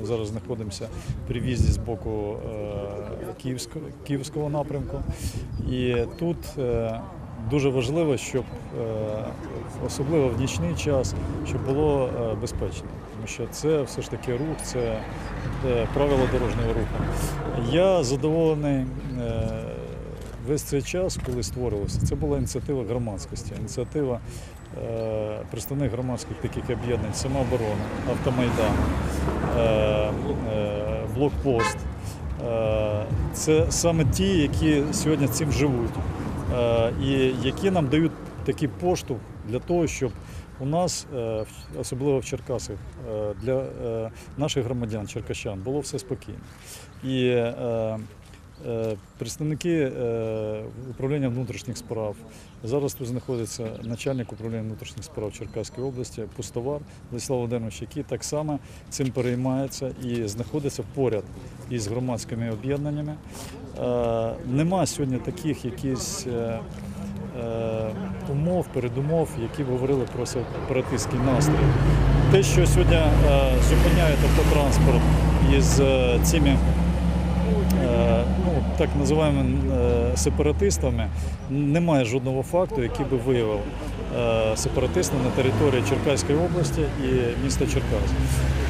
Ми зараз знаходимося при в'їзді з боку е, Київського, Київського напрямку. І тут е, дуже важливо, щоб е, особливо в нічний час, щоб було безпечно. Тому що це все ж таки рух, це правила дорожнього руху. Я задоволений. Весь цей час, коли створювався, це була ініціатива громадськості, ініціатива е, представник громадських таких об'єднань, самооборона, автомайдан, е, е, блокпост. Е, це саме ті, які сьогодні цим живуть, е, і які нам дають такий поштовх для того, щоб у нас, е, особливо в Черкасах, е, для е, наших громадян, черкащан, було все спокійно. І Представники е, управління внутрішніх справ. Зараз тут знаходиться начальник управління внутрішніх справ Черкаської області, пустовар Владислав Володимирович, який так само цим переймається і знаходиться поряд із громадськими об'єднаннями. Е, Нема сьогодні таких якісь е, е, умов, передумов, які б говорили про сепаратистський настрій. Те, що сьогодні е, зупиняє автотранспорт із е, цими е, ну, так називаємо е, сепаратистами, немає жодного факту, який би виявив е, сепаратиста на території Черкаської області і міста Черкас.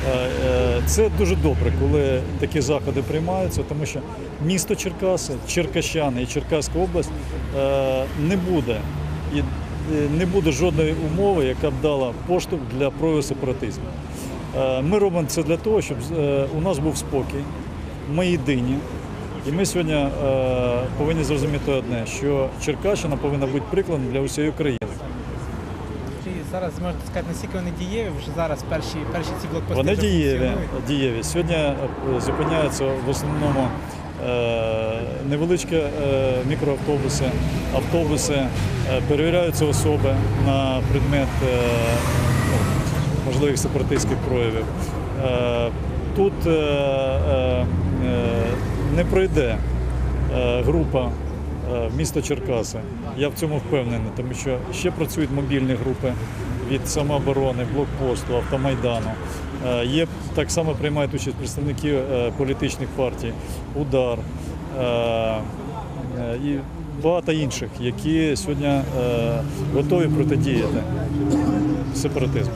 Е, е, Це дуже добре, коли такі заходи приймаються, тому що місто Черкаси, Черкащани і Черкаська область е, не буде і е, не буде жодної умови, яка б дала поштовх для прояву сепаратизму. Е, Ми робимо це для того, щоб е, у нас був спокій, ми єдині. І ми сьогодні е, повинні зрозуміти одне, що Черкащина повинна бути прикладом для усієї України. Чи зараз можете сказати, наскільки вони дієві вже зараз перші, перші ці блокпости Вони дієві, дієві. Сьогодні е, зупиняються в основному е, невеличкі е, мікроавтобуси, автобуси, е, перевіряються особи на предмет е, ну, можливих сепаратистських проявів. Е, Тут е, е, не пройде е, група е, в місто Черкаси. Я в цьому впевнений, тому що ще працюють мобільні групи від самооборони, блокпосту, автомайдану. Е, Є так само приймають участь представники е, політичних партій, удар е, е, і багато інших, які сьогодні е, готові протидіяти сепаратизму.